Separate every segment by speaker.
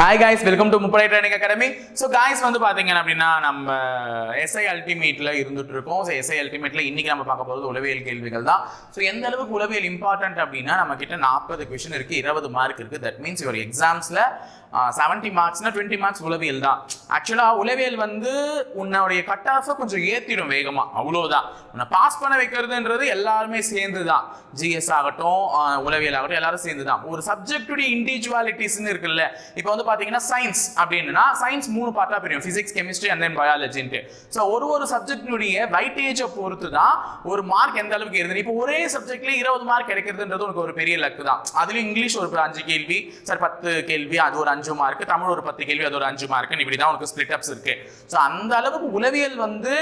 Speaker 1: Hi guys welcome to முப்படை training academy so guys வந்து பார்த்தீங்க அப்படின்னா நம்ம எஸ்ஐ அல்டிமேட்டில் இருந்துட்டு இருக்கோம் ஸோ எஸ்ஐ அல்டிமேட்டில் இன்னைக்கு நம்ம பார்க்க போகிறது உளவியல் கேள்விகள் தான். ஸோ எந்த அளவுக்கு உளவியல் இம்பார்ட்டன்ட் அப்படின்னா நம்ம கிட்ட நாற்பது கொஷின் இருக்குது இருபது மார்க் இருக்குது தட் மீன்ஸ் யுவர் எக்ஸாம்ஸில் செவன்ட்டி மார்க்ஸ்னா டுவெண்ட்டி மார்க்ஸ் உளவியல் தான். ஆக்சுவலாக உளவியல் வந்து உன்னுடைய கட் ஆஃபை கொஞ்சம் ஏற்றிடும் வேகமாக அவ்வளோதான் உன்னை பாஸ் பண்ண வைக்கிறதுன்றது எல்லாருமே சேர்ந்து தான் ஜிஎஸ் ஆகட்டும் உளவியல் ஆகட்டும் எல்லாரும் சேர்ந்து தான் ஒரு சப்ஜெக்டுடைய இண்டிவிஜுவாலிட்டிஸ்னு இருக்குல்ல. இப்போ வந்து பார்த்தீங்கன்னா சயின்ஸ் அப்படின்னா சயின்ஸ் மூணு பார்ட்டாக பிரியும். ஃபிசிக்ஸ் கெமிஸ்ட்ரி அண்ட் தென் பயாலஜின்ட்டு ஸோ ஒரு ஒரு சப்ஜெக்டினுடைய வைட்டேஜை பொறுத்து தான் ஒரு மார்க் எந்த அளவுக்கு இருந்தது இப்போ ஒரே சப்ஜெக்ட்லேயே இருபது மார்க் கிடைக்கிறதுன்றது உனக்கு ஒரு பெரிய லக்கு தான். அதுலேயும் இங்கிலீஷ் ஒரு அஞ்சு கேள்வி சார் பத்து கேள்வி அது ஒரு அஞ்சு அஞ்சு மார்க் தமிழ் ஒரு பத்து கேள்வி அது ஒரு அஞ்சு மார்க் இப்படி தான் உனக்கு ஸ்பிளிட் அப்ஸ் இருக்கு. ஸோ அந்த அளவுக்கு உளவியல் வந்து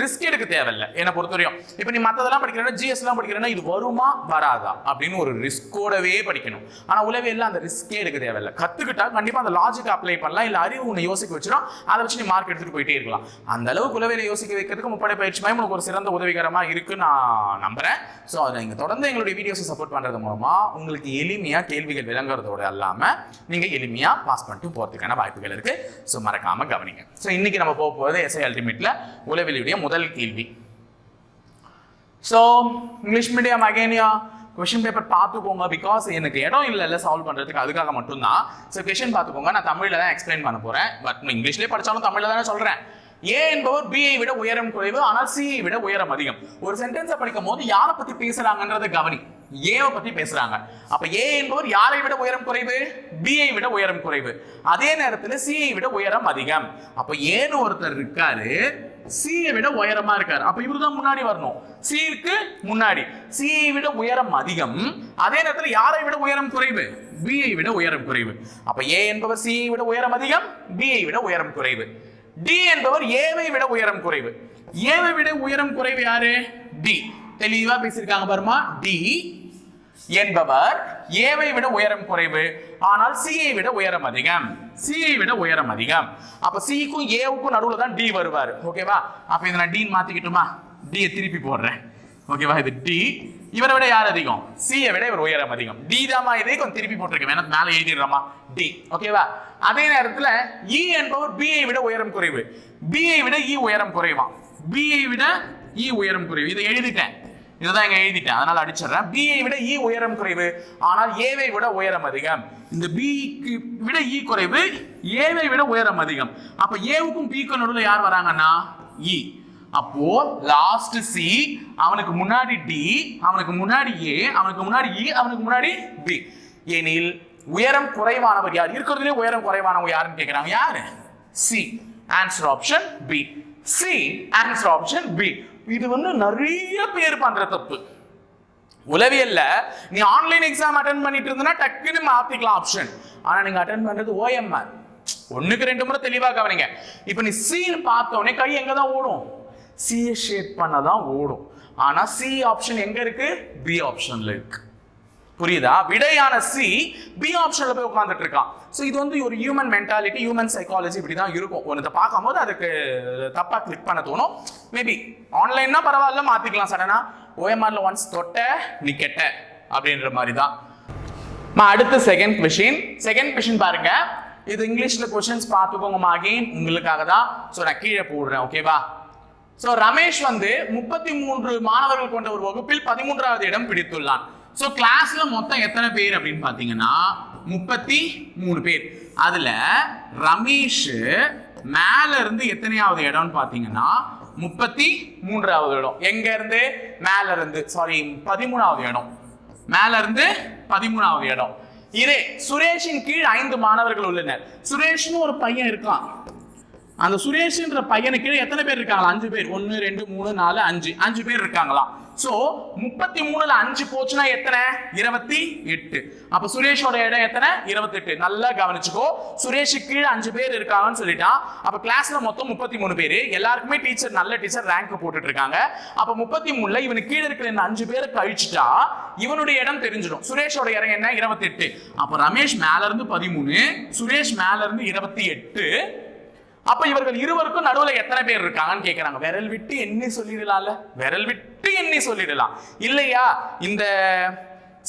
Speaker 1: ரிஸ்க் எடுக்க தேவையில்லை. என்னை பொறுத்தவரையும். இப்போ நீ மற்றதெல்லாம் படிக்கிறேன்னா ஜிஎஸ்லாம் படிக்கிறேன்னா இது வருமா வராதா? அப்படின்னு ஒரு ரிஸ்கோடவே படிக்கணும். ஆனால் உளவியல்ல அந்த ரிஸ்கே எடுக்க தேவையில்ல. கற்றுக்கிட்டா கண்டிப்பாக அந்த லாஜிக் அப்ளை பண்ணலாம். இல்லை அறிவு உன்னை யோசிக்க வச்சிடும். அதை வச்சு நீ மார்க் எடுத்துகிட்டு போயிட்டே இருக்கலாம். அந்த அளவுக்கு உளவியலை யோசிக்க வைக்கிறதுக்கு முப்படை பயிற்சி மையம் உனக்கு ஒரு சிறந்த உதவிகரமாக இருக்குன்னு நான் நம்புறேன். ஸோ அதை நீங்கள் தொடர்ந்து எங்களுடைய வீடியோஸை சப்போர்ட் பண்ணுறது மூலமாக உங்களுக்கு எளிமையாக கேள்விகள் விளங்குறதோட இல்லாமல் நீங்கள் எளிமையாக பாஸ் பண்ணிட்டு போகிறதுக்கான வாய்ப்புகள் இருக்குது ஸோ மறக்காமல் கவனிங்க. ஸோ இன்னைக்கு நம்ம போக போகிறது எஸ்ஐ அல்டிமேட்டில் உளவியலுடைய முதல் கேள்வி. ஸோ இங்கிலீஷ் மீடியம் அகைனியா கொஷின் பேப்பர் பார்த்துக்கோங்க பிகாஸ் எனக்கு இடம் இல்லைல்ல சால்வ் பண்ணுறதுக்கு அதுக்காக மட்டும்தான். ஸோ கொஷின் பார்த்துக்கோங்க. நான் தமிழில் தான் எக்ஸ்பிளைன் பண்ண போகிறேன் பட் இங்கிலீஷ்லேயே படித்தாலும் தமிழில் தானே சொல்கிறேன் ஏ என்பவர் பிஐ விட உயரம் குறைவு ஆனால் சிஐ விட உயரம் அதிகம். ஒரு சென்டென்ஸை படிக்கும் போது யாரை பத்தி பேசுறாங்கன்றத கவனி. ஏவை பத்தி பேசுறாங்க. அப்போ ஏ என்பவர் யாரை விட உயரம் குறைவு? பிஐ விட உயரம் குறைவு. அதே நேரத்தில் சிஐ விட உயரம் அதிகம். அப்போ ஏன்னு ஒருத்தர் இருக்காரு. சியை விட உயரமா இருக்காரு. அப்ப இவரு தான் முன்னாடி வரணும். சிக்கு முன்னாடி. சிஐ விட உயரம் அதிகம். அதே நேரத்தில் யாரை விட உயரம் குறைவு. பிஐ விட உயரம் குறைவு. அப்ப ஏ என்பவர் சிஐ விட உயரம் அதிகம் பிஐ விட உயரம் குறைவு. டி என்பவர் ஏவை விட உயரம் குறைவு. ஏவை விட உயரம் குறைவு யாரு? டி தெளிவா பேசியிருக்காங்க பாருமா. டி என்பவர் ஏவை விட உயரம் குறைவு ஆனால் சியை விட உயரம் அதிகம். சியை விட உயரம் அதிகம். அப்ப சிக்கும் ஏவுக்கும் நடுவில் தான் டி வருவார். ஓகேவா அப்ப இதை நான் டீன் மாத்திக்கிட்டுமா? டியை திருப்பி போடுறேன். ஓகேவா இது டி இவரை விட யார் அதிகம்? சியை விட இவர் உயரம் அதிகம். டி தாமா இதே கொஞ்சம் திருப்பி போட்டிருக்கேன். வேணா மேலே எழுதிடுறோமா டி ஓகேவா அதே நேரத்தில் இ e என்பவர் பிஐ விட உயரம் குறைவு. பிஐ விட இ உயரம் குறைவான் பிஐ விட இ உயரம் குறைவு. இதை எழுதிட்டேன். இதுதான் இங்க எழுதிட்டேன். அதனால அடிச்சிடுறேன். பிஐ விட இ உயரம் குறைவு. ஆனால் ஏவை விட உயரம் அதிகம். இந்த பிக்கு விட இ குறைவு ஏவை விட உயரம் அதிகம். அப்ப ஏவுக்கும் பிக்கும் நடுவில் யார் வராங்கன்னா? இ அப்போ லாஸ்ட் சி அவனுக்கு முன்னாடி டி அவனுக்கு முன்னாடி ஏ அவனுக்கு முன்னாடி இ அவனுக்கு முன்னாடி பி எனில் உயரம் குறைவானவர் யார்? இருக்கிறதுலே உயரம் குறைவானவங்க யாருன்னு கேட்கிறாங்க யாரு? C answer option B C answer option B இது வந்து நிறைய பேர் பண்ற தப்பு. உளவியல்ல நீ ஆன்லைன் எக்ஸாம் அட்டன் பண்ணிட்டு இருந்தா டக்குன்னு மாத்திக்கலாம் ஆப்ஷன் ஆனா நீங்க அட்டன் பண்றது ஓஎம்ஆர் ஒண்ணுக்கு ரெண்டு முறை தெளிவா கவனிங்க. இப்போ நீ சீன் பார்த்த உடனே கை எங்க தான் ஓடும்? சி ஷேட் பண்ண தான் ஓடும். ஆனா சி ஆப்ஷன் எங்க இருக்கு? பி ஆப்ஷன்ல இருக்கு. புரியுதா? விடையான சி பி ஆப்ஷன்ல போய் உட்காந்துட்டு இருக்கான் ஸோ இது வந்து ஒரு ஹியூமன் மென்டாலிட்டி ஹியூமன் சைக்காலஜி இப்படி தான் இருக்கும் ஒன்று பார்க்கும்போது அதுக்கு தப்பா கிளிக் பண்ண தோணும். மேபி ஆன்லைன்னா பரவாயில்ல மாத்திக்கலாம் சடனா ஓஎம்ஆர்ல ஒன்ஸ் தொட்ட நீ கெட்ட அப்படின்ற மாதிரி தான் மா அடுத்து செகண்ட் கொஷின் செகண்ட் கொஷின் பாருங்க. இது இங்கிலீஷ்ல கொஷின்ஸ் பார்த்துக்கோங்க அகைன் உங்களுக்காக தான் ஸோ நான் கீழே போடுறேன் ஓகேவா ஸோ ரமேஷ் வந்து முப்பத்தி மூன்று மாணவர்கள் கொண்ட ஒரு வகுப்பில் பதிமூன்றாவது இடம் பிடித்துள்ளான். ஸோ கிளாஸ்ல மொத்தம் எத்தனை பேர் அப்படின்னு பார்த்தீங்கன்னா முப்பத்தி மூணு பேர். அதுல ரமேஷ் மேல இருந்து எத்தனையாவது இடம்னு பார்த்தீங்கன்னா முப்பத்தி மூன்றாவது இடம். எங்க இருந்து மேல இருந்து சாரி பதிமூணாவது இடம். மேல இருந்து பதிமூணாவது இடம். இதே சுரேஷின் கீழ் ஐந்து மாணவர்கள் உள்ளனர். சுரேஷ்னு ஒரு பையன் இருக்கான். அந்த சுரேஷ்ன்ற பையனுக்கு எத்தனை பேர் இருக்காங்களா அஞ்சு பேர். ஒன்று ரெண்டு மூணு நாலு அஞ்சு. அஞ்சு பேர் இருக்காங்களாம். ஸோ முப்பத்தி மூணுல அஞ்சு போச்சுன்னா எத்தனை? இருபத்தி எட்டு. அப்ப சுரேஷோட இடம் எத்தனை? இருபத்தி எட்டு நல்லா கவனிச்சுக்கோ. சுரேஷுக்கு கீழே அஞ்சு பேர் இருக்காங்கன்னு சொல்லிட்டான் அப்ப கிளாஸ்ல மொத்தம் முப்பத்தி மூணு பேர். எல்லாருக்குமே டீச்சர் நல்ல டீச்சர் ரேங்க் போட்டுட்டு இருக்காங்க அப்ப முப்பத்தி மூணுல இவனுக்கு கீழே இருக்கிற இந்த அஞ்சு பேரை கழிச்சுட்டா இவனுடைய இடம் தெரிஞ்சிடும். சுரேஷோட இடம் என்ன? இருபத்தி எட்டு அப்ப ரமேஷ் மேல இருந்து பதிமூணு சுரேஷ் மேல இருந்து இருபத்தி எட்டு. அப்ப இவர்கள் இருவருக்கும் நடுவுல எத்தனை பேர் இருக்காங்கன்னு கேட்கிறாங்க விரல் விட்டு எண்ணி சொல்லிடலாம்ல. விரல் விட்டு எண்ணி சொல்லிடலாம். இல்லையா? இந்த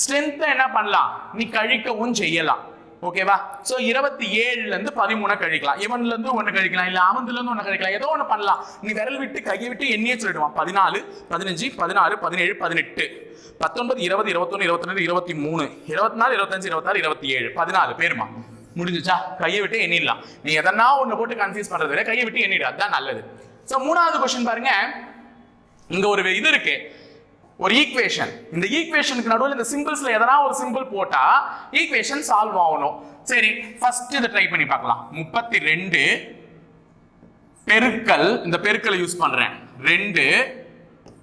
Speaker 1: ஸ்ட்ரென்த்தை என்ன பண்ணலாம்? நீ கழிக்கவும் செய்யலாம். ஓகேவா சோ இருபத்தி ஏழுல இருந்து பதிமூணு கழிக்கலாம். இவன்ல இருந்து ஒன்று கழிக்கலாம். இல்ல அவன்ல இருந்து ஒண்ணு கழிக்கலாம். ஏதோ ஒண்ணு பண்ணலாம். நீ விரல் விட்டு கையை விட்டு எண்ணியே சொல்லிடுவான். பதினாலு பதினஞ்சு பதினாறு பதினேழு பதினெட்டு. பத்தொன்பது இருபது இருபத்தொன்னு இருபத்தி ரெண்டு இருபத்தி மூணு இருபத்தி நாலு இருபத்தஞ்சு இருபத்தாறு இருபத்தி ஏழு பதினாலு பேருமா? முடிஞ்சுச்சா? கையை விட்டு எண்ணிடலாம். நீ எதனா ஒன்று போட்டு கன்ஃபியூஸ் பண்ணுறது விட கையை விட்டு எண்ணிடு. அதுதான் நல்லது. ஸோ மூணாவது கொஸ்டின் பாருங்க. இங்கே ஒரு இது இருக்கு. ஒரு ஈக்குவேஷன் இந்த ஈக்குவேஷனுக்கு நடுவில் இந்த சிம்பிள்ஸ்ல எதனா ஒரு சிம்பிள் போட்டா ஈக்குவேஷன் சால்வ் ஆகணும். சரி ஃபர்ஸ்ட் இதை ட்ரை பண்ணி பார்க்கலாம். முப்பத்தி ரெண்டு பெருக்கல் இந்த பெருக்கலை யூஸ் பண்றேன். ரெண்டு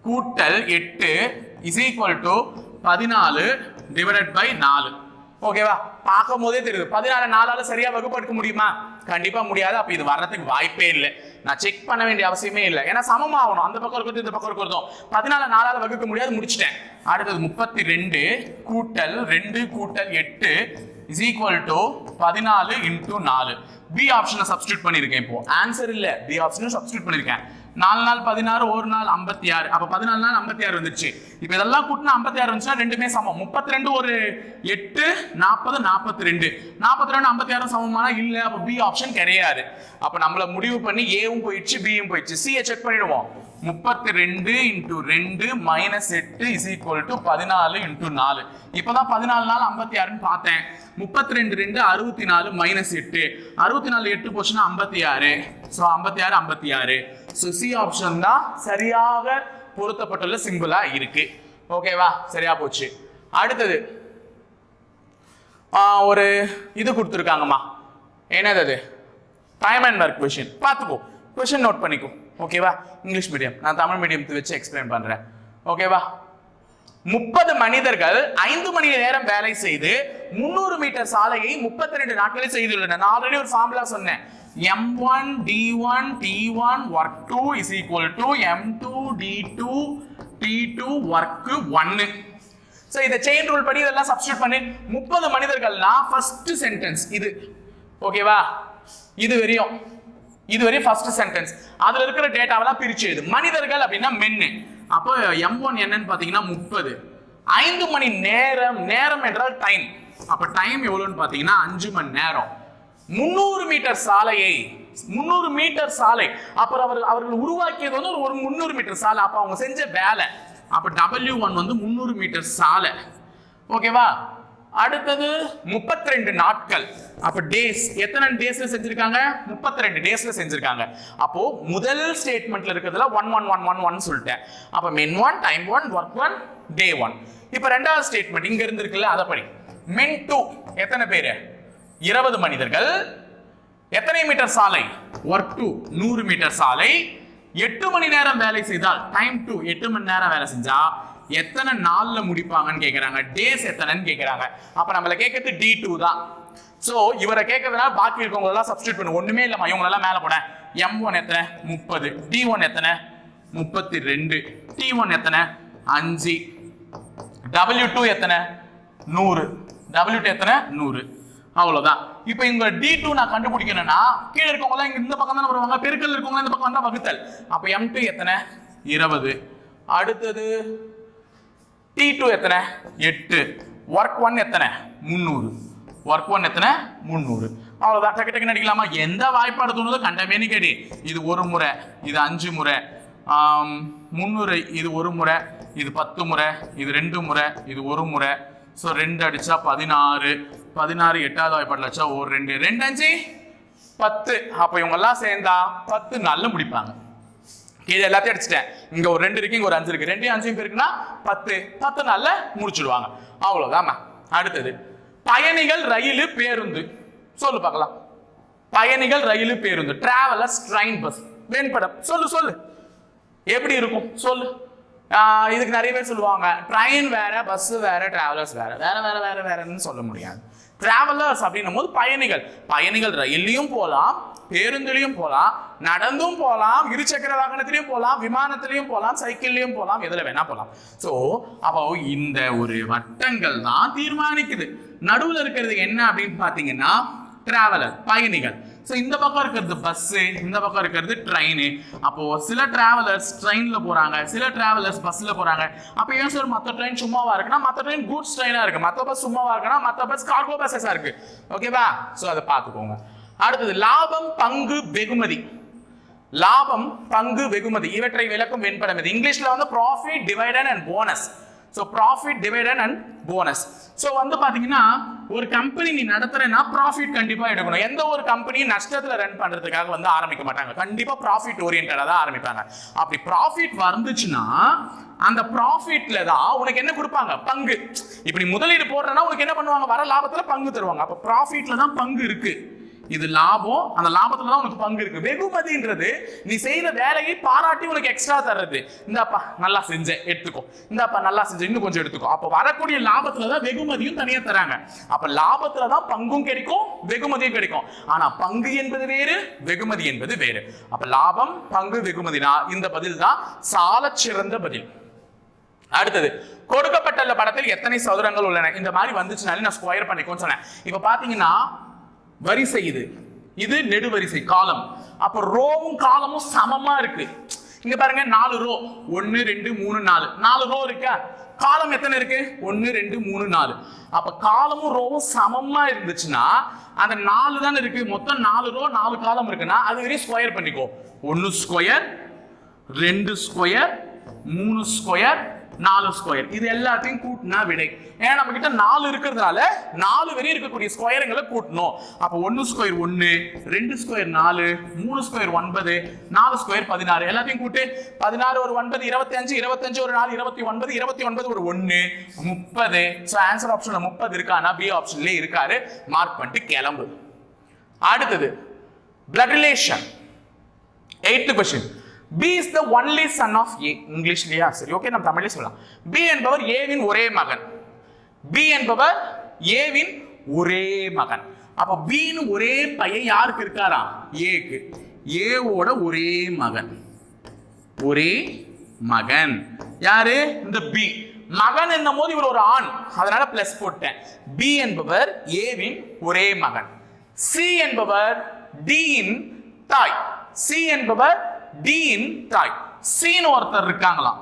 Speaker 1: கூட்டல் எட்டு இஸ் ஈக்குவல் டு பதினாலு டிவைடட் பை நாலு. ஓகேவா பார்க்கும் போதே தெரியுது. பதினாலு நாளால சரியா வகுப்படுத்த முடியுமா? கண்டிப்பா முடியாது. அப்ப இது வர்றதுக்கு வாய்ப்பே இல்லை. நான் செக் பண்ண வேண்டிய அவசியமே இல்லை. ஏன்னா சமமாகணும். அந்த பக்கம் இருக்கிறது இந்த பக்கம் இருக்கிறதும். பதினாலு நாளால வகுக்க முடியாது. முடிச்சிட்டேன். அடுத்தது முப்பத்தி ரெண்டு கூட்டல் ரெண்டு கூட்டல் எட்டு இஸ் ஈக்குவல் டு பதினாலு இன்டூ நாலு. பி ஆப்ஷனை சப்ஸ்டியூட் பண்ணியிருக்கேன் இப்போ. ஆன்சர் இல்லை. பி ஆப்ஷனை சப்ஸ்டியூட் பண்ணியிருக்கேன். நாலு நாள் பதினாறு ஒரு நாள் ஐம்பத்தி ஆறு அப்ப பதினாலு நாள் ஐம்பத்தி ஆறு வந்துச்சு இப்போ இதெல்லாம் கூட்டினா ஐம்பத்தி ஆறு வந்துச்சுன்னா ரெண்டுமே சமம். முப்பத்தி ரெண்டு ஒரு எட்டு நாற்பது நாற்பத்தி ரெண்டு நாற்பத்தி ரெண்டு ஐம்பத்தி ஆறு சமமான இல்ல. அப்ப பி ஆப்ஷன் கிடையாது. அப்ப நம்மள முடிவு பண்ணி ஏவும் போயிடுச்சு பியும் போயிடுச்சு. சியை செக் பண்ணிடுவோம். முப்பத்தி ரெண்டு இன்டூ ரெண்டு மைனஸ் எட்டு இஸ் ஈக்குவல் டு பதினாலு இன்டூ நாலு. இப்போதான் பதினாலு நாள் ஐம்பத்தி ஆறுன்னு பார்த்தேன். முப்பத்தி ரெண்டு ரெண்டு அறுபத்தி நாலு மைனஸ் எட்டு. அறுபத்தி நாலு எட்டு போச்சுன்னா ஐம்பத்தி ஆறு ஸோ ஐம்பத்தி ஆறு ஐம்பத்தி ஆறு ஸோ சி ஆப்ஷன் தான் சரியாக பொருத்தப்பட்டுள்ள சிம்பிளா இருக்கு. ஓகேவா சரியா போச்சு. அடுத்தது ஒரு இது கொடுத்துருக்காங்கம்மா. என்னது அது டைம் அண்ட் ஒர்க் கொஷின் பார்த்துக்கோ. கொஷின் நோட் பண்ணிக்கோ. ஓகேவா இங்கிலீஷ் மீடியம் நான் தமிழ் மீடியத்தை வச்சு எக்ஸ்பிளைன் பண்ணுறேன் ஓகேவா முப்பது மனிதர்கள் ஐந்து மணி நேரம் வேலை செய்து முன்னூறு மீட்டர் சாலையை முப்பத்தி ரெண்டு நாட்களில் செய்துள்ளனர். நான் ஆல்ரெடி ஒரு ஃபார்முலா சொன்னேன். M one D one T one work two is equal to M two D two T two work ஒன்னு ஸோ இதை செயின் ரூல் படி இதெல்லாம் சப்ஸ்டியூட் பண்ணி. முப்பது மனிதர்கள்னா ஃபர்ஸ்ட் சென்டென்ஸ் இது ஓகேவா இது வரையும். இது வரையும் ஃபர்ஸ்ட் சென்டென்ஸ் அதில் இருக்கிற டேட்டாவெல்லாம் பிரிச்சு இது மனிதர்கள் அப்படின்னா மென்னு அப்போ எம் ஒன் என்னன்னு பார்த்தீங்கன்னா முப்பது. ஐந்து மணி நேரம் நேரம் என்றால் டைம் அப்போ டைம் எவ்வளோன்னு பார்த்தீங்கன்னா அஞ்சு மணி நேரம். முந்நூறு மீட்டர் சாலையை முந்நூறு மீட்டர் சாலை. அப்புறம் அவர் அவர்கள் உருவாக்கியது வந்து ஒரு முந்நூறு மீட்டர் சாலை. அப்போ அவங்க செஞ்ச வேலை. அப்போ டபிள்யூ ஒன் வந்து முந்நூறு மீட்டர் சாலை. ஓகேவா அடுத்தது 32 ரெண்டு நாட்கள். அப்ப டேஸ் எத்தனை டேஸ்ல செஞ்சிருக்காங்க? 32 ரெண்டு டேஸ்ல செஞ்சிருக்காங்க. அப்போ முதல் ஸ்டேட்மெண்ட்ல இருக்கிறதுல one one one one one சொல்லிட்டேன். அப்ப men one time one work one day one இப்ப ரெண்டாவது ஸ்டேட்மெண்ட் இங்க இருந்திருக்குல்ல அதை படி. மென் டூ எத்தனை பேரு? இருபது மனிதர்கள். எத்தனை மீட்டர் சாலை? ஒர்க் டூ நூறு மீட்டர் சாலை. எட்டு மணி நேரம் வேலை செய்தால் டைம் டூ எட்டு மணி நேரம் வேலை செஞ்சா எத்தனை நாளில் முடிப்பாங்கன்னு கேட்குறாங்க டேஸ் எத்தனைன்னு கேட்குறாங்க அப்போ நம்மளை கேட்கறது டி டூ தான். ஸோ இவரை கேட்கறதுனால பாக்கி இருக்கவங்களெல்லாம் சப்ஸ்டியூட் பண்ணு. ஒன்றுமே இல்லைம்மா. இவங்களெல்லாம் மேலே போட. எம் ஒன் எத்தனை? முப்பது. டி ஒன் எத்தனை? முப்பத்தி ரெண்டு டி ஒன் எத்தனை? அஞ்சு. டபிள்யூ டூ எத்தனை? நூறு. டபிள்யூ டூ எத்தனை? நூறு. அவ்வளோதான் இப்போ இங்கே டி டூ நான் கண்டுபிடிக்கணும்னா கீழே இருக்கவங்களாம் இங்கே இந்த பக்கம் தானே வருவாங்க? பெருக்கல் இருக்கவங்க இந்த பக்கம் தான் வகுத்தல். அப்போ எம் டூ எத்தனை? இருபது. அடுத்தது டி டூ எத்தனை? எட்டு. ஒர்க் ஒன் எத்தனை? முந்நூறு. ஒர்க் ஒன் எத்தனை? முந்நூறு. அவ்வளோதான் டக்கு டக்குன்னு அடிக்கலாமா? எந்த வாய்ப்பாடு தோணுதோ கண்டமேனு கேடி. இது ஒரு முறை இது அஞ்சு முறை. முந்நூறு இது ஒரு முறை இது பத்து முறை இது ரெண்டு முறை இது ஒரு முறை. ஸோ ரெண்டு அடித்தா பதினாறு. பதினாறு எட்டாவது வாய்ப்பாட்டில் வச்சா ஒரு ரெண்டு. ரெண்டு அஞ்சு? பத்து. அப்போ இவங்கெல்லாம் சேர்ந்தா பத்து நல்ல முடிப்பாங்க. இது எல்லாத்தையும் அடிச்சிட்டேன். இங்க ஒரு ரெண்டு இருக்கு இங்க ஒரு அஞ்சு இருக்கு. ரெண்டு அஞ்சையும் இருக்குன்னா பத்து. பத்து நாள்ல முடிச்சுடுவாங்க. அவ்வளவுதாம்மா. அடுத்தது பயணிகள் ரயில் பேருந்து. சொல்லு பார்க்கலாம். பயணிகள் ரயில் பேருந்து. டிராவலர்ஸ் ட்ரெயின் பஸ் வெண்படம். சொல்லு சொல்லு. எப்படி இருக்கும்? சொல்லு. இதுக்கு நிறைய பேர் சொல்லுவாங்க. ட்ரெயின் வேற பஸ் வேற டிராவலர்ஸ் வேற. வேற வேற வேற வேறன்னு சொல்ல முடியாது. டிராவலர்ஸ் அப்படின்னும் போது பயணிகள். பயணிகள் ரயில்லையும் போகலாம் பேருந்துலையும் போகலாம் நடந்தும் போகலாம் இருசக்கர வாகனத்திலையும் போகலாம் விமானத்திலையும் போகலாம் சைக்கிள்லையும் போகலாம் எதில் வேணா போகலாம். ஸோ அப்போ இந்த ஒரு வட்டங்கள் தான் தீர்மானிக்குது. நடுவில் இருக்கிறது என்ன அப்படின்னு பார்த்தீங்கன்னா டிராவலர் பயணிகள். ஸோ இந்த பக்கம் இருக்கிறது பஸ்ஸு இந்த பக்கம் இருக்கிறது ட்ரெயின் அப்போ சில டிராவலர்ஸ் ட்ரெயினில் போகிறாங்க சில டிராவலர்ஸ் பஸ்ஸில் போகிறாங்க அப்போ ஏன் சார் மற்ற ட்ரெயின் சும்மாவாக இருக்குன்னா மற்ற ட்ரெயின் கூட்ஸ் ட்ரெயினாக இருக்குது மற்ற பஸ் சும்மாவாக இருக்குன்னா மற்ற பஸ் கார்கோ பஸ்ஸஸாக இருக்கு. ஓகேவா ஸோ அதை பார்த்துக்கோங்க. அடுத்தது லாபம் பங்கு வெகுமதி. லாபம் பங்கு வெகுமதி. இவற்றை விளக்கும் வெண்படம் இது இங்கிலீஷில் வந்து profit dividend and bonus so profit dividend and bonus so வந்து பார்த்தீங்கன்னா ஒரு கம்பெனி நீ நடத்துறேன்னா ப்ராஃபிட் கண்டிப்பாக எடுக்கணும். எந்த ஒரு கம்பெனியும் நஷ்டத்தில் ரன் பண்ணுறதுக்காக வந்து ஆரம்பிக்க மாட்டாங்க. கண்டிப்பாக ப்ராஃபிட் ஓரியன்டாக தான் ஆரம்பிப்பாங்க. அப்படி ப்ராஃபிட் வந்துச்சுன்னா அந்த ப்ராஃபிட்ல தான் உனக்கு என்ன கொடுப்பாங்க? பங்கு. இப்படி முதலீடு போடுறேன்னா உனக்கு என்ன பண்ணுவாங்க? வர லாபத்தில் பங்கு தருவாங்க. அப்போ ப்ராஃபிட்ல தான் பங்கு இருக்குது இது லாபம். அந்த லாபத்துல தான் உனக்கு பங்கு இருக்கு. வெகுமதின்றது நீ செய்த வேலையை பாராட்டி உனக்கு எக்ஸ்ட்ரா தர்றது. இந்தாப்பா நல்லா செஞ்ச எடுத்துக்கோ. இந்தாப்பா நல்லா செஞ்ச இன்னும் கொஞ்சம் எடுத்துக்கோ. அப்ப வரக்கூடிய லாபத்துல தான் வெகுமதியும் தனியா தராங்க. அப்ப லாபத்துல தான் பங்கும் கிடைக்கும் வெகுமதியும் கிடைக்கும். ஆனா பங்கு என்பது வேறு வெகுமதி என்பது வேறு. அப்ப லாபம் பங்கு வெகுமதினா இந்த பதில் தான் சால சிறந்த பதில். அடுத்தது கொடுக்கப்பட்டுள்ள படத்தில் எத்தனை சதுரங்கள் உள்ளன? இந்த மாதிரி வந்துச்சுனாலே நான் ஸ்கொயர் பண்ணிக்கோன்னு சொன்னேன். இப்ப பாத்தீங்கன்னா வரிசை இது. இது நெடுவரிசை காலம். அப்ப ரோவும் காலமும் சமமா இருக்கு. இங்க பாருங்க நாலு ரோ. ஒன்னு ரெண்டு மூணு நாலு. நாலு ரோ இருக்கா? காலம் எத்தனை இருக்கு? ஒன்னு ரெண்டு மூணு நாலு. அப்ப காலமும் ரோவும் சமமா இருந்துச்சுன்னா அந்த நாலு தானே இருக்கு. மொத்தம் நாலு ரோ நாலு காலம் இருக்குன்னா அது வரையும் ஸ்கொயர் பண்ணிக்கோ. ஒன்னு ஸ்கொயர் ரெண்டு ஸ்கொயர் மூணு ஸ்கொயர் நாலு ஸ்கொயர் இது எல்லாத்தையும் கூட்டினா விடை. ஏன்னா நம்ம கிட்ட நாலு இருக்கிறதுனால நாலு வரையும் இருக்கக்கூடிய ஸ்கொயருங்களை கூட்டணும். அப்போ ஒன்னு ஸ்கொயர் ஒன்னு ரெண்டு ஸ்கொயர் நாலு மூணு ஸ்கொயர் ஒன்பது நாலு ஸ்கொயர் பதினாறு. எல்லாத்தையும் கூட்டு. பதினாறு ஒரு ஒன்பது இருபத்தி அஞ்சு இருபத்தஞ்சு ஒரு நாலு இருபத்தி ஒன்பது இருபத்தி ஒன்பது ஒரு ஒன்னு முப்பது. ஸோ ஆன்சர் ஆப்ஷன்ல முப்பது இருக்கானா பி ஆப்ஷன்லேயே இருக்காரு. மார்க் பண்ணிட்டு கிளம்பு. அடுத்தது blood relation eighth question B is the only son of A இங்கிலீஷ்லயா சரி ஓகே நம்ம தமிழ்ல சொல்லலாம். பி என்பவர் ஏவின் ஒரே மகன். பி என்பவர் ஏவின் ஒரே மகன். அப்ப பின்னு ஒரே பையன் யாருக்கு இருக்காரா? ஏக்கு ஏவோட ஒரே மகன். ஒரே மகன். யாரு? இந்த பி மகன் என்னும் போது இவர் ஒரு ஆண். அதனால பிளஸ் போட்டேன். பி என்பவர் ஏவின் ஒரே மகன். சி என்பவர் டியின் தாய். சி என்பவர் டீன் தாய். சின்னு ஒருத்தர் இருக்காங்களாம்.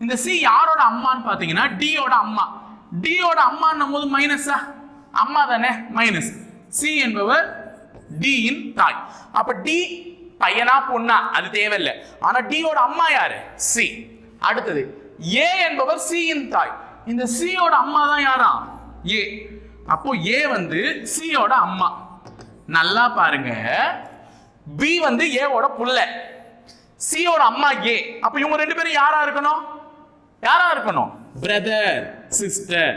Speaker 1: இந்த சி யாரோட அம்மான்னு பார்த்தீங்கன்னா டியோட அம்மா. டியோட அம்மான்னும் போது மைனஸா அம்மா தானே? மைனஸ் சி என்பவர் டியின் தாய். அப்ப டி பையனா பொண்ணா? அது தேவையில்லை. ஆனா டியோட அம்மா யாரு? சி அடுத்தது ஏ என்பவர் சியின் தாய். இந்த சியோட அம்மா தான் யாரா? ஏ அப்போ ஏ வந்து சியோட அம்மா. நல்லா பாருங்க. பி வந்து ஏவோட புள்ள. சியோட அம்மா ஏ அப்ப இவங்க ரெண்டு பேரும் யாரா இருக்கணும்? யாரா இருக்கணும்? பிரதர் சிஸ்டர்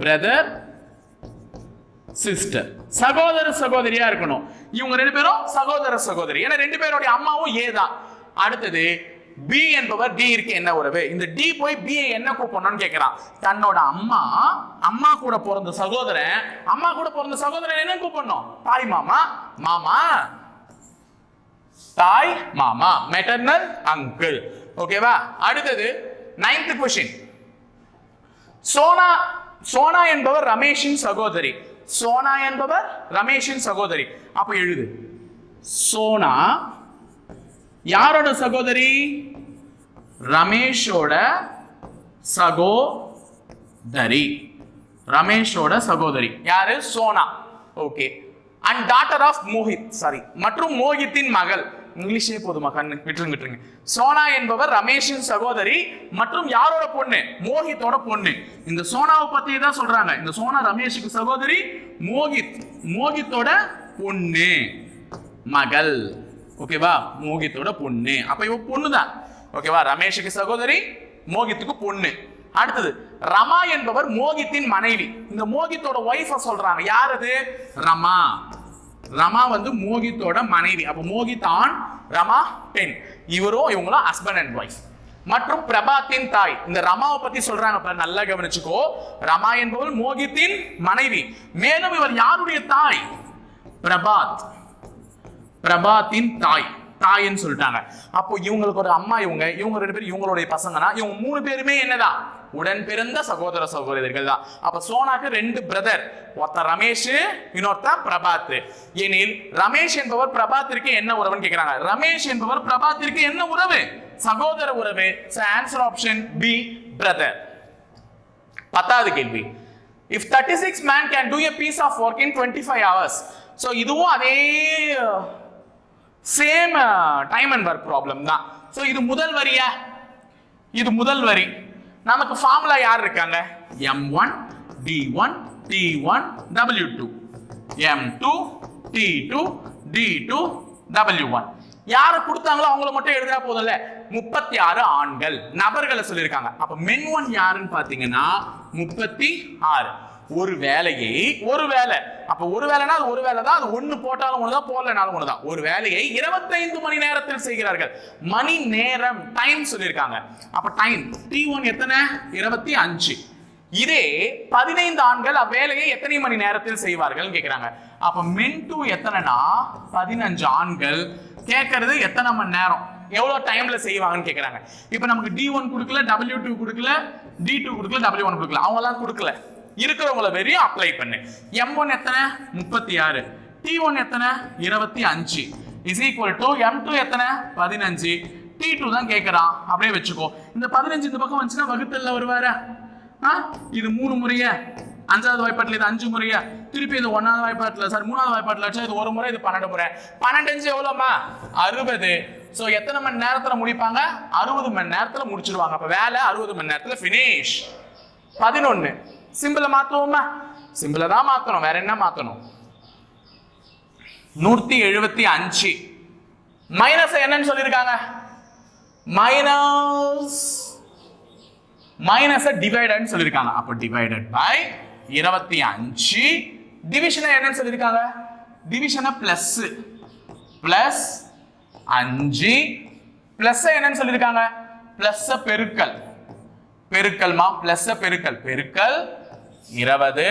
Speaker 1: பிரதர் சிஸ்டர் சகோதர சகோதரியா இருக்கணும். இவங்க ரெண்டு பேரும் சகோதர சகோதரி. ஏன்னா ரெண்டு பேருடைய அம்மாவும் ஏ தான். அடுத்தது பி என்பவர் டி இருக்கு. என்ன உறவு? இந்த டி போய் பி என்ன கூப்பிடணும்னு கேட்கிறான் தன்னோட அம்மா அம்மா கூட பிறந்த சகோதரன் அம்மா கூட பிறந்த சகோதரன் என்ன கூப்பிடணும்? தாய் மாமா மாமா தாய் மாமா மெட்டர்னல் அங்கிள் ஓகேவா அடுத்தது நைன்த் கொஸ்டின் சோனா சோனா என்பவர் ரமேஷின் சகோதரி. சோனா என்பவர் ரமேஷின் சகோதரி. அப்ப எழுது. சோனா யாரோட சகோதரி? ரமேஷோட சகோதரி. ரமேஷோட சகோதரி. யாரு? Sona. Okay and daughter of Mohit sorry மற்றும் மோஹித்தின் மகள். இங்கிலீஷே போதுமா? கண்ணு விட்டுருங்க விட்டுருங்க. சோனா என்பவர் ரமேஷின் சகோதரி மற்றும் யாரோட பொண்ணு? மோஹித்தோட பொண்ணு. இந்த சோனாவை பத்தி தான் சொல்றாங்க. இந்த சோனா ரமேஷுக்கு சகோதரி மோஹித் மோஹித்தோட பொண்ணு. மகள். ஓகேவா? மோகித்தோட பொண்ணு. அப்ப இவ பொண்ணு தான் ஓகேவா? ரமேஷுக்கு சகோதரி மோகித்துக்கு பொண்ணு. அடுத்தது ரமா என்பவர் மோகித்தின் மனைவி. இந்த மோகித்தோட ஒய்ஃப சொல்றாங்க. யார் அது? ரமா. ரமா வந்து மோகித்தோட மனைவி. அப்போ மோகித் ஆண் ரமா பெண். இவரும் இவங்களும் ஹஸ்பண்ட் அண்ட் ஒய்ஃப் மற்றும் பிரபாத்தின் தாய். இந்த ரமாவை பத்தி சொல்றாங்க பாரு, நல்லா கவனிச்சுக்கோ. ரமா என்பவள் மோகித்தின் மனைவி. மேலும் இவர் யாருடைய தாய்? பிரபாத். பிரபாத்தின் தாய். தாயின்னு சொல்லிட்டாங்க. அப்போ இவங்களுக்கு ஒரு அம்மா இவங்க இவங்க ரெண்டு பேரும் இவங்களுடைய பசங்கன்னா இவங்க மூணு பேருமே என்னதான்? உடன் பிறந்த சகோதர சகோதரிகள் தான் அப்ப சோனாக்கு ரெண்டு பிரதர் ஒருத்த ரமேஷ் இன்னொருத்த பிரபாத் எனில் ரமேஷ் என்பவர் பிரபாத்திற்கு என்ன உறவுன்னு கேட்கிறாங்க ரமேஷ் என்பவர் பிரபாத்திற்கு என்ன உறவு? சகோதர உறவு. ஆன்சர் ஆப்ஷன் பி பிரதர் பத்தாவது கேள்வி. If thirty six man can do a piece of work in twenty five hours so இதுவும் அதே same time and work problem தான். ஸோ இது முதல் வரியா? இது முதல் வரி. நமக்கு ஃபார்முலா யார் இருக்காங்க? M one D one D one W two M two D two D two W one யாரை கொடுத்தாங்களோ அவங்கள மட்டும் எழுதினா போதும்ல? முப்பத்தி ஆறு ஆண்கள். நபர்களை சொல்லியிருக்காங்க. அப்ப மென் ஒன் யாருன்னு பாத்தீங்கன்னா முப்பத்தி ஆறு. ஒரு வேலையை ஒரு வேலை. அப்ப ஒரு வேலைனா அது ஒரு வேலை தான் அது ஒண்ணு போட்டாலும் ஒண்ணுதான் போடலனாலும் ஒண்ணுதான். ஒரு வேலையை இருபத்தைந்து மணி நேரத்தில் செய்கிறார்கள். மணி நேரம் டைம் சொல்லியிருக்காங்க. அப்ப டைம் டி ஒன் எத்தனை? இருபத்தி அஞ்சு. இதே பதினைந்து ஆண்கள் அவ்வேலையை எத்தனை மணி நேரத்தில் செய்வார்கள் கேட்கிறாங்க அப்ப மென் டூ எத்தனைனா? பதினஞ்சு ஆண்கள். கேட்கறது எத்தனை மணி நேரம்? எவ்வளவு டைம்ல செய்வாங்கன்னு கேட்குறாங்க இப்போ நமக்கு டி ஒன் கொடுக்கல டபிள்யூ டூ கொடுக்கல டி டூ கொடுக்கல டபிள்யூ ஒன் கொடுக்கல. அவங்க எல்லாம் கொடுக்கல. இருக்கிறவங்கள வெறியும் அப்ளை பண்ணு. எம் ஒன் எத்தனை? முப்பத்தி ஆறு. டி ஒன் எத்தனை? இருபத்தி அஞ்சு. Is equal to M two எத்தனை? பதினஞ்சு. டி டூ தான் கேட்குறான் அப்படியே வச்சுக்கோ. இந்த பதினஞ்சு இந்த பக்கம் வந்துச்சுன்னா வகுத்தல்ல வருவாரு? ஆ? இது மூணு முறையா. அஞ்சாவது வாய்ப்பாட்டில் இது அஞ்சு முறையா. திருப்பி இது ஒன்னாவது வாய்ப்பாட்டில். சார் மூணாவது வாய்ப்பாட்டில் வச்சா இது ஒரு முறை இது பன்னெண்டு முறை. பன்னெண்டு எவ்வளோம்மா? எவ்வளோமா அறுபது. ஸோ எத்தனை மணி நேரத்தில் முடிப்பாங்க? அறுபது மணி நேரத்தில் முடிச்சிருவாங்க. அப்போ வேலை அறுபது மணி நேரத்தில் ஃபினிஷ் பதினொன்று சிம்பிளை மாத்துவோமா? சிம்பிளை தான் மாத்தணும். வேற என்ன மாற்றணும் நூத்தி எழுபத்தி அஞ்சு. மைனஸ் என்னன்னு சொல்லியிருக்காங்க? மைனஸ் மைனஸ் டிவைடன்னு சொல்லியிருக்காங்க. அப்போ டிவைடட் பை இருபத்தி அஞ்சு. டிவிஷனை என்னன்னு சொல்லியிருக்காங்க? டிவிஷனை பிளஸ் பிளஸ் அஞ்சு. பிளஸ் என்னன்னு சொல்லியிருக்காங்க? பிளஸ் பெருக்கல். பெருக்கல்மா? பிளஸ் பெருக்கல். பெருக்கல் இருபது.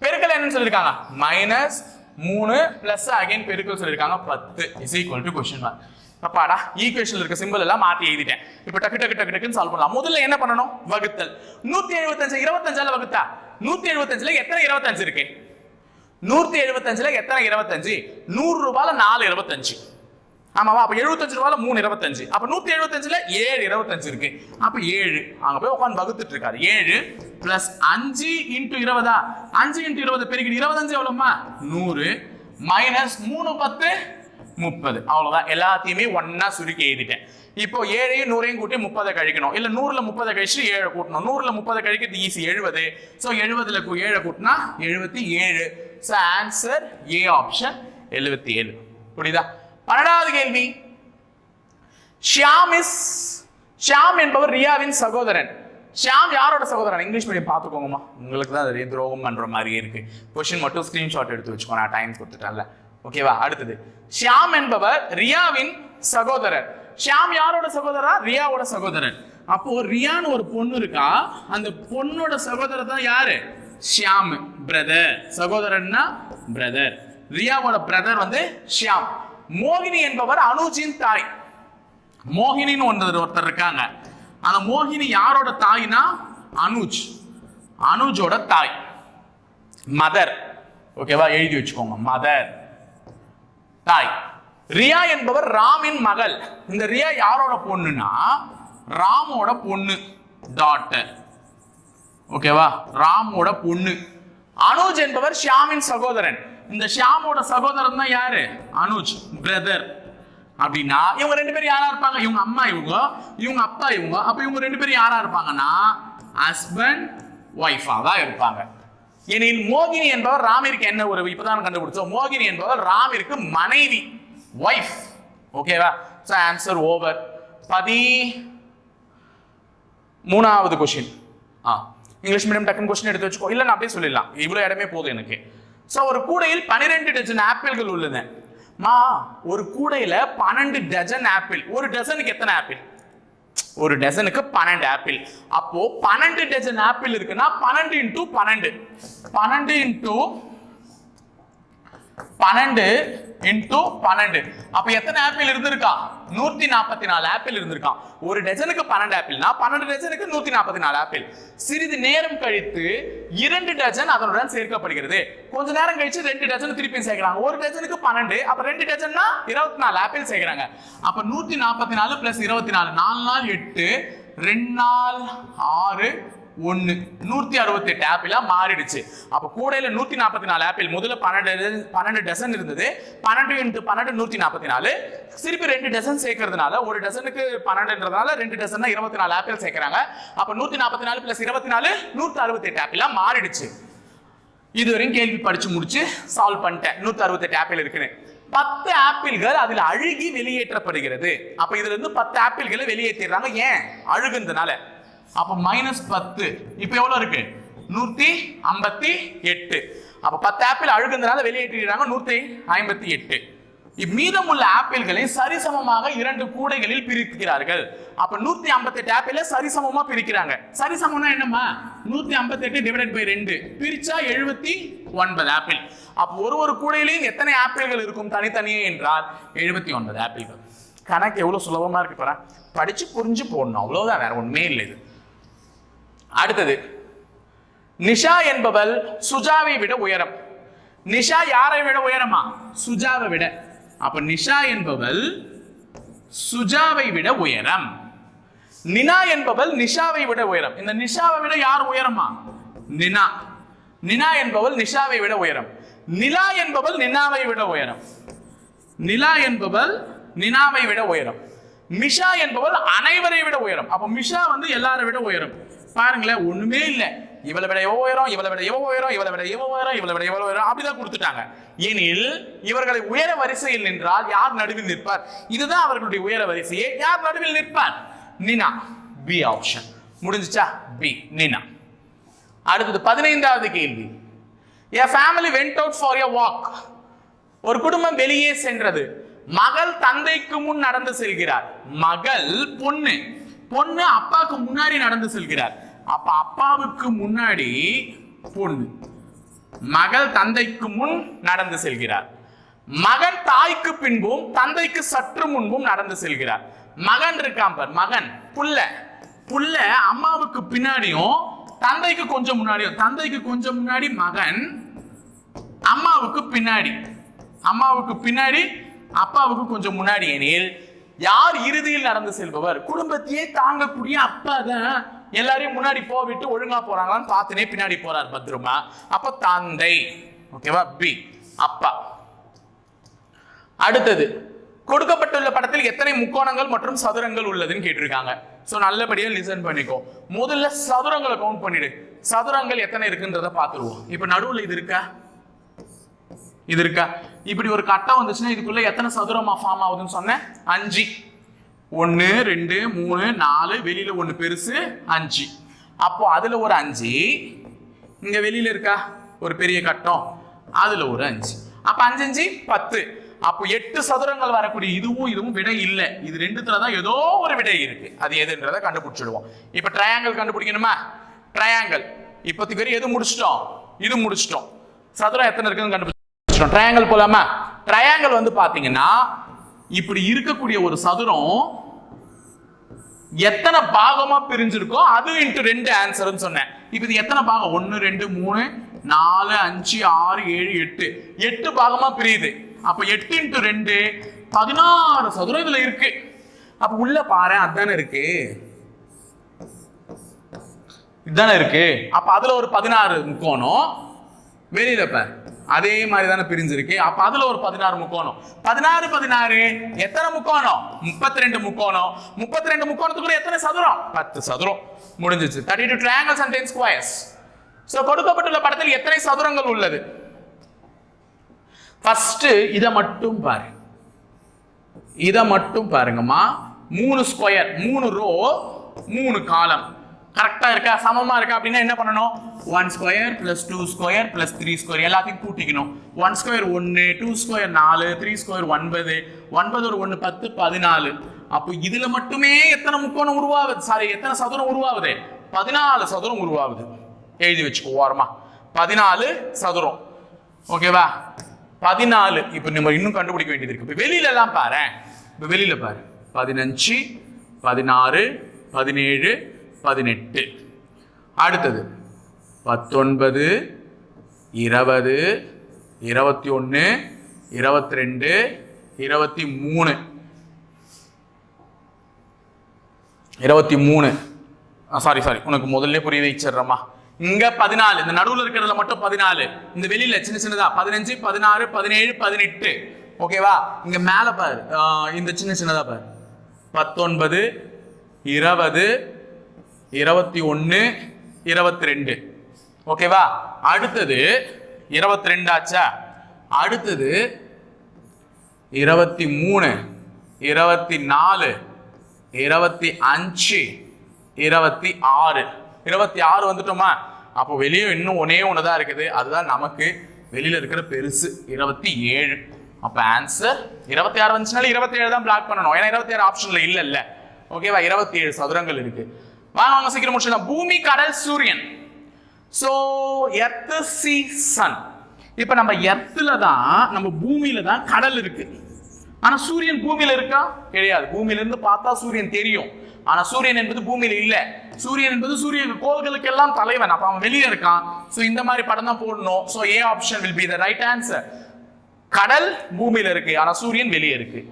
Speaker 1: பெருக்கல் என்னன்னு சொல்லியிருக்காங்க. மைனஸ் மூணு பிளஸ் அகைன் பெருக்கல் சொல்லியிருக்காங்க. பத்து is equal to question mark அப்பாடா ஈக்குவேஷன் இருக்க சிம்பிள் எல்லாம் மாத்தி எழுதிட்டேன். இப்போ டக்கு டக்கு டக்கு டக்குன்னு சால்வ் பண்ணலாம். முதல்ல என்ன பண்ணணும்? வகுத்தல். நூத்தி எழுபத்தஞ்சு இருபத்தஞ்சால வகுத்தா? நூத்தி எழுபத்தஞ்சுல எத்தனை இருபத்தஞ்சு இருக்கு? நூத்தி எழுபத்தஞ்சுல எத்தனை இருபத்தஞ்சு? நூறு ரூபாயில நாலு இருபத்தஞ்சு. ஆமாவா? அப்போ எழுபத்தஞ்சு ரூபாயில் மூணு இருபத்தஞ்சு. அப்போ நூற்றி எழுபத்தஞ்சில் ஏழு இருபத்தஞ்சு இருக்கு. அப்போ ஏழு. அங்கே போய் உட்காந்து வகுத்துட்டு இருக்காரு. ஏழு பிளஸ் அஞ்சு இன்ட்டு இருபதா? அஞ்சு இன்ட்டு இருபது பெருகிட்டு இருபத்தஞ்சு எவ்வளோம்மா நூறு. மைனஸ் மூணு பத்து முப்பது. அவ்வளோதான் எல்லாத்தையுமே ஒன்றா சுருக்கி எழுதிட்டேன். இப்போ ஏழையும் நூறையும் கூட்டி முப்பதை கழிக்கணும். இல்லை நூறில் முப்பதை கழிச்சு ஏழை கூட்டணும். நூறில் முப்பதை கழிக்கிறது ஈஸி எழுபது. ஸோ எழுபதுல ஏழை கூட்டினா எழுபத்தி ஏழு. ஸோ ஆன்சர் ஏ ஆப்ஷன் எழுபத்தி ஏழு. புரியுதா? பன்னெண்டாவது கேள்வி. ஷியாம் இஸ் ஷியாம் என்பவர் ரியாவின் சகோதரன். ஷியாம் யாரோட சகோதரன்? இங்கிலீஷ் மீடியம் பார்த்துக்கோங்கம்மா. உங்களுக்கு தான் அது துரோகம் பண்ணுற மாதிரியே இருக்கு. கொஷின் மட்டும் ஸ்கிரீன்ஷாட் எடுத்து வச்சுக்கோ நான் டைம் கொடுத்துட்டேன்ல. ஓகேவா அடுத்தது. ஷியாம் என்பவர் ரியாவின் சகோதரர். ஷியாம் யாரோட சகோதரா? ரியாவோட சகோதரன். அப்போ ரியான்னு ஒரு பொண்ணு இருக்கா? அந்த பொண்ணோட சகோதரர் தான் யாரு? ஷியாம் பிரதர் சகோதரன்னா பிரதர் ரியாவோட பிரதர் வந்து ஷியாம். மோகினி என்பவர் அனுஜின் தாய். மோகினின்னு ஒன்று ஒருத்தர் இருக்காங்க. அந்த மோகினி யாரோட தாய்னா? அனுஜ். அனுஜோட தாய். மதர். ஓகேவா எழுதி வச்சுக்கோங்க. மதர். தாய். ரியா என்பவர் ராமின் மகள். இந்த ரியா யாரோட பொண்ணுனா? ராமோட பொண்ணு. டாட்டர் ஓகேவா ராமோட பொண்ணு. அனுஜ் என்பவர் ஷியாமின் சகோதரன். இந்த ஷியாமோட சகோதரன் தான் யாரு? அனுஜ் பிரதர் அப்படின்னா இவங்க ரெண்டு பேரும் யாரா இருப்பாங்க? இவங்க அம்மா இவங்க இவங்க அப்பா இவங்க. அப்ப இவங்க ரெண்டு பேரும் யாரா இருப்பாங்கன்னா ஹஸ்பண்ட் ஒய்ஃபா தான் இருப்பாங்க. எனில் மோகினி என்பவர் ராமிற்கு என்ன உறவு? இப்பதான் கண்டுபிடிச்சோம். மோகினி என்பவர் ராமிற்கு மனைவி ஒய்ஃப் ஓகேவா ஸோ ஆன்சர் ஓவர் பதி மூணாவது கொஷின் ஆ இங்கிலீஷ் மீடியம் டக்குன்னு கொஸ்டின் எடுத்து வச்சுக்கோ. இல்லை நான் அப்படியே சொல்லிடலாம். இவ்வளோ இடமே போதும் எனக்கு. ஸோ ஒரு கூடையில் பன்னிரெண்டு டஜன் ஆப்பிள்கள் உள்ளன. மா ஒரு கூடையில் பன்னெண்டு டஜன் ஆப்பிள் ஒரு டசனுக்கு எத்தனை ஆப்பிள் ஒரு டசனுக்கு பன்னெண்டு ஆப்பிள் அப்போ பன்னெண்டு டஜன் ஆப்பிள் இருக்குன்னா பன்னெண்டு இன்டூ பன்னெண்டு. பன்னெண்டு இன்டூ பன்னெண்டு இன்டூ பன்னெண்டு. அப்ப எத்தனை ஆப்பிள் இருந்திருக்கா? நூத்தி நாற்பத்தி நாலு ஆப்பிள் இருந்திருக்கான் ஒரு டஜனுக்கு பன்னெண்டு ஆப்பிள்னா பன்னெண்டு டஜனுக்கு நூத்தி நாற்பத்தி நாலு ஆப்பிள் சிறிது நேரம் கழித்து இரண்டு டஜன் அதனுடன் சேர்க்கப்படுகிறது. கொஞ்ச நேரம் கழிச்சு ரெண்டு டஜன் திருப்பி சேர்க்கிறாங்க. ஒரு டஜனுக்கு பன்னெண்டு அப்ப ரெண்டு டஜன்னா இருபத்தி நாலு ஆப்பிள் சேர்க்கிறாங்க. அப்ப நூத்தி நாற்பத்தி நாலு பிளஸ் இருபத்தி நாலு நாலு நாள் எட்டு ரெண்டு நாள் ஆறு ஒன்று நூற்றி அறுபத்தி ஆப்பிளாக மாறிடுச்சு. அப்போ கூடையில் நூற்றி நாற்பத்தி நாலு ஆப்பிள். முதல்ல பன்னெண்டு பன்னெண்டு டசன் இருந்தது. பன்னெண்டு இன்ட்டு பன்னெண்டு நூற்றி நாற்பத்தி நாலு. திருப்பி ரெண்டு டசன் சேர்க்கறதுனால ஒரு டசனுக்கு பன்னெண்டுன்றதுனால ரெண்டு டசன்னா இருபத்தி நாலு ஆப்பிள் சேர்க்குறாங்க. அப்போ நூற்றி நாற்பத்தி நாலு பிளஸ் இருபத்தி நாலு நூற்றி அறுபத்தெட்டு ஆப்பிளாக மாறிடுச்சு. இதுவரையும் கேள்வி படித்து முடிச்சு சால்வ் பண்ணிட்டேன். நூற்றி அறுபத்தெட்டு ஆப்பிள் இருக்குன்னு. பத்து ஆப்பிள்கள் அதில் அழுகி வெளியேற்றப்படுகிறது. அப்போ இதுல இருந்து பத்து ஆப்பிள்களை வெளியேற்றிடுறாங்க ஏன்? அழுகுனதுனால. அப்ப மைனஸ் பத்து. இப்ப எவ்வளவு இருக்கு? நூத்தி ஐம்பத்தி எட்டு. அப்ப பத்து ஆப்பிள் அழுகுனதுனால வெளியேற்றிடுறாங்க நூத்தி ஐம்பத்தி எட்டு. மீதமுள்ள ஆப்பிள்களை சரிசமமாக இரண்டு கூடைகளில் பிரிக்கிறார்கள். அப்ப நூத்தி ஐம்பத்தி எட்டு ஆப்பிள சரிசமமா பிரிக்கிறாங்க. சரிசமம்னா என்னமா நூத்தி ஐம்பத்தி எட்டு டிவைடட் பை ரெண்டு. பிரிச்சா எழுபத்தி ஒன்பது ஆப்பிள் அப்ப ஒரு ஒரு கூடையிலையும் எத்தனை ஆப்பிள்கள் இருக்கும் தனித்தனியே என்றால் எழுபத்தி ஒன்பது ஆப்பிள்கள் கணக்கு எவ்வளவு சுலபமா இருக்கு பாரு படிச்சு புரிஞ்சு போடணும். அவ்வளவுதான். வேற ஒண்ணுமே இல்லை இது. அடுத்தது நிஷா என்பவள் சுஜாவை விட உயரம். நிஷா யாரை விட உயரமா? சுஜாவை விட. அப்ப நிஷா என்பவள் சுஜாவை விட உயரம். நினா என்பவள் நிஷாவை விட உயரம். இந்த நிஷாவை விட யார் உயரமா? நினா. நினா என்பவள் நிஷாவை விட உயரம். நிலா என்பவள் நினாவை விட உயரம். நிலா என்பவள் நினாவை விட உயரம். மிஷா என்பவள் அனைவரை விட உயரம். அப்ப மிஷா வந்து எல்லாரை விட உயரம். பாருங்களேன் ஒண்ணுமே இல்லை. இவளை விட எவ்வளோ உயரம் இவளை விட எவ்வளோ உயரம் இவளை விட எவ்வளோ உயரம் இவளை விட எவ்வளோ உயரம் அப்படிதான் கொடுத்துட்டாங்க. எனில் இவர்களை உயர வரிசையில் நின்றால் யார் நடுவில் நிற்பார்? இதுதான் அவர்களுடைய உயர வரிசையே. யார் நடுவில் நிற்பார்? நினா. பி ஆப்ஷன் முடிஞ்சுச்சா? B Nina. அடுத்தது பதினைந்தாவது கேள்வி. A family went out for a walk ஒரு குடும்பம் வெளியே சென்றது. மகள் தந்தைக்கு முன் நடந்து செல்கிறார். மகள் பொண்ணு. பொண்ணு அப்பாவுக்கு முன்னாடி நடந்து செல்கிறார். அப்ப அப்பாவுக்கு முன்னாடி பொண்ணு. மகள் தந்தைக்கு முன் நடந்து செல்கிறார். மகன் தாய்க்கு பின்பும் தந்தைக்கு சற்று முன்பும் நடந்து செல்கிறார். மகன் இருக்கான் பார் மகன் புள்ள. புள்ள அம்மாவுக்கு பின்னாடியும் தந்தைக்கு கொஞ்சம் முன்னாடியும் தந்தைக்கு கொஞ்சம் முன்னாடி மகன் அம்மாவுக்கு பின்னாடி. அம்மாவுக்கு பின்னாடி அப்பாவுக்கு கொஞ்சம் முன்னாடி எனில் யார் இறுதியில் நடந்து செல்பவர்? குடும்பத்தையே தாங்கக்கூடிய அப்பா தான் எல்லாரையும் முன்னாடி போவிட்டு ஒழுங்கா போறாங்களான்னு பார்த்துனே பின்னாடி போறார் பத்ருமா. அப்ப தந்தை ஓகேவா? பி அப்பா. அடுத்தது கொடுக்கப்பட்டுள்ள படத்தில் எத்தனை முக்கோணங்கள் மற்றும் சதுரங்கள் உள்ளதுன்னு கேட்டிருக்காங்க. ஸோ நல்லபடியாக லிசன் பண்ணிக்கோ. முதல்ல சதுரங்களை கவுண்ட் பண்ணிடு. சதுரங்கள் எத்தனை இருக்குன்றத பார்த்துருவோம். இப்ப நடுவில் இது இருக்கா? இது இருக்கா? இப்படி ஒரு கட்டம் வந்துச்சுன்னா இதுக்குள்ள எத்தனை சதுரமா ஃபார்ம் ஆகுதுன்னு சொன்னேன்? அஞ்சு. ஒன்று ரெண்டு மூணு நாலு வெளியில் ஒன்று பெருசு அஞ்சு. அப்போ அதில் ஒரு அஞ்சு இங்கே வெளியில் இருக்கா? ஒரு பெரிய கட்டம். அதில் ஒரு அஞ்சு. அப்போ அஞ்சு அஞ்சு பத்து. அப்போ எட்டு சதுரங்கள் வரக்கூடிய இதுவும் இதுவும் விடை இல்லை. இது ரெண்டுத்துல தான் ஏதோ ஒரு விடை இருக்கு. அது எதுன்றதை கண்டுபிடிச்சிடுவோம். இப்போ ட்ரையாங்கிள் கண்டுபிடிக்கணுமா? ட்ரையாங்கிள் இப்போதைக்கு வரையும் எது முடிச்சிட்டோம்? இது முடிச்சிட்டோம். சதுரம் எத்தனை இருக்குன்னு கண்டுபிடிச்சிட்டோம். ட்ரையாங்கிள் போலாமா? ட்ரையாங்கிள் வந்து பார்த்தீங்கன்னா இப்படி இருக்கக்கூடிய ஒரு சதுரம் எத்தனை பாகமா பிரிஞ்சிருக்கோ அது இன்ட்டு ரெண்டு ஆன்சர்னு சொன்னேன். இப்போ இது எத்தனை பாகம்? ஒன்று ரெண்டு மூணு நாலு அஞ்சு ஆறு ஏழு எட்டு. எட்டு பாகமா பிரியுது. அப்ப எட்டு இன்ட்டு ரெண்டு பதினாறு சதுரம் இதுல இருக்கு. அப்ப உள்ள பாரு அதானே இருக்கு. இதுதானே இருக்கு. அப்ப அதுல ஒரு பதினாறு முக்கோணம். வெளியில பார். அதே மாதிரி தானே பிரிஞ்சிருக்கு. அப்ப அதுல ஒரு பதினாறு முக்கோணம். பதினாறு பதினாறு எத்தனை முக்கோணம்? முப்பத்தி ரெண்டு முக்கோணம். முப்பத்தி ரெண்டு முக்கோணத்துக்குள்ள எத்தனை சதுரம்? பத்து சதுரம். முடிஞ்சிச்சு. Thirty two triangles and ten squares so கொடுக்கப்பட்டுள்ள படத்தில் எத்தனை சதுரங்கள் உள்ளது? ஃபர்ஸ்ட் இதை மட்டும் பாருங்க. இதை மட்டும் பாருங்கம்மா. மூணு ஸ்கொயர் மூணு ரோ மூணு காலம் கரெக்டாக இருக்கா? சமமாக இருக்கா? அப்படின்னா என்ன பண்ணணும்? One square plus two square plus three square எல்லாத்தையும் கூட்டிக்கணும். ஒன் ஸ்கொயர் ஒன்று டூ ஸ்கொயர் நாலு த்ரீ ஸ்கொயர் ஒன்பது. ஒன்பது ஒரு ஒன்று பத்து பதினாலு. அப்போ இதில் மட்டுமே எத்தனை முக்கோணம் உருவாகுது சாரி எத்தனை சதுரம் உருவாகுது பதினாலு சதுரம் உருவாகுது எழுதி வச்சுக்கோ ஓரமா. பதினாலு சதுரம். ஓகேவா பதினாலு. இப்போ நம்ம இன்னும் கண்டுபிடிக்க வேண்டியது இருக்கு. இப்போ வெளியில எல்லாம் பாரு. இப்போ வெளியில பாரு. பதினஞ்சு பதினாறு பதினேழு பதினெட்டு. அடுத்தது பத்தொன்பது இருபது இருபத்தி ஒன்று இருபத்தி ரெண்டு இருபத்தி மூணு இருபத்தி மூணு சாரி சாரி உனக்கு முதல்ல புரிய வச்சிடுறேம்மா இங்க பதினாலு. இந்த நடுவில் இருக்கிறதுல மட்டும் பதினாலு. இந்த வெளியில சின்ன சின்னதா. பதினஞ்சு பதினாறு பதினேழு பதினெட்டு. ஓகேவா இங்க மேல பாரு. ஆஹ் இந்த சின்ன சின்னதா பாரு. பத்தொன்பது இருபது இருபத்தி ஒன்று இருபத்தி ரெண்டு. ஓகேவா? அடுத்தது இருபத்தி ரெண்டு ஆச்சா? அடுத்தது இருபத்தி மூணு இருபத்தி நாலு இருபத்தி அஞ்சு இருபத்தி ஆறு. இருபத்தி ஆறு வந்துட்டோமா? அப்போ வெளியே இன்னும் ஒன்னே ஒன்று தான் இருக்குது. அதுதான் நமக்கு வெளியில் இருக்கிற பெருசு இருபத்தி ஏழு. அப்போ ஆன்சர் இருபத்தி ஆறு வந்துச்சுனால இருபத்தி ஏழு தான் பிளாக் பண்ணணும். ஏன்னா இருபத்தி ஆறு ஆப்ஷனில் இல்லைல்ல. ஓகேவா? இருபத்தி ஏழு சதுரங்கள் இருக்குது வாங்க வாங்க சீக்கிரம் முடிச்சிடலாம். பூமி கடல் சூரியன். ஸோ எர்த் சி சன் இப்போ நம்ம எர்த்ல தான் நம்ம பூமியில தான் கடல் இருக்கு. ஆனா சூரியன் பூமியில இருக்கா? கிடையாது. பூமியில இருந்து பார்த்தா சூரியன் தெரியும். ஆனா சூரியன் என்பது பூமியில இல்ல. சூரியன் என்பது சூரிய கோள்களுக்கு எல்லாம் தலைவன். அப்ப அவன் வெளியே இருக்கான். ஸோ இந்த மாதிரி படம் தான் போடணும். So A option will be the right answer கடல் பூமியில இருக்கு. ஆனா சூரியன் வெளியே இருக்கு.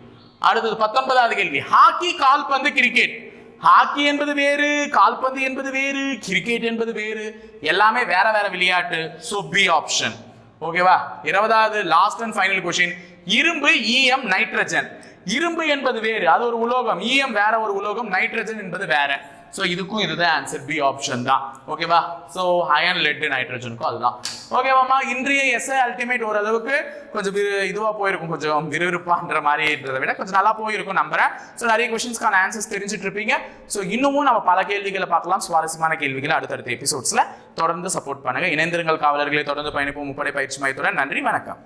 Speaker 1: அடுத்தது பத்தொன்பதாவது கேள்வி. ஹாக்கி கால்பந்து கிரிக்கெட். ஹாக்கி என்பது வேறு கால்பந்து என்பது வேறு கிரிக்கெட் என்பது வேறு எல்லாமே வேற வேற விளையாட்டு. ஸோ பி ஆப்ஷன் ஓகேவா இருபதாவது லாஸ்ட் அண்ட் ஃபைனல் கொஷின் இரும்பு ஈயம் நைட்ரஜன் இரும்பு என்பது வேறு அது ஒரு உலோகம். ஈயம் வேற ஒரு உலோகம் நைட்ரஜன் என்பது வேற. ஸோ இதுக்கும் இதுதான் ஆன்சர் பி ஆப்ஷன் தான். ஓகேவா ஸோ அயன் லெட் நைட்ரஜனுக்கும் அதுதான். ஓகேவாம்மா இன்றைய எஸ்ஐ அல்டிமேட் ஓரளவுக்கு கொஞ்சம் இதுவாக போயிருக்கும். கொஞ்சம் விறுவிறுப்பான்ற மாதிரின்றதை விட கொஞ்சம் நல்லா போயிருக்கும் நம்புறேன். ஸோ நிறைய கொஸ்டின்ஸ்க்கான ஆன்சர்ஸ் தெரிஞ்சுட்டு இருப்பீங்க ஸோ இன்னமும் நம்ம பல கேள்விகளை பார்க்கலாம். சுவாரஸ்யமான கேள்விகளை அடுத்தடுத்த எபிசோட்ஸில் தொடர்ந்து சப்போர்ட் பண்ணுங்க. இணைந்திருங்கள் காவலர்களை. தொடர்ந்து பயணிப்போம். முப்படை பயிற்சி மையத்துடன். நன்றி வணக்கம்.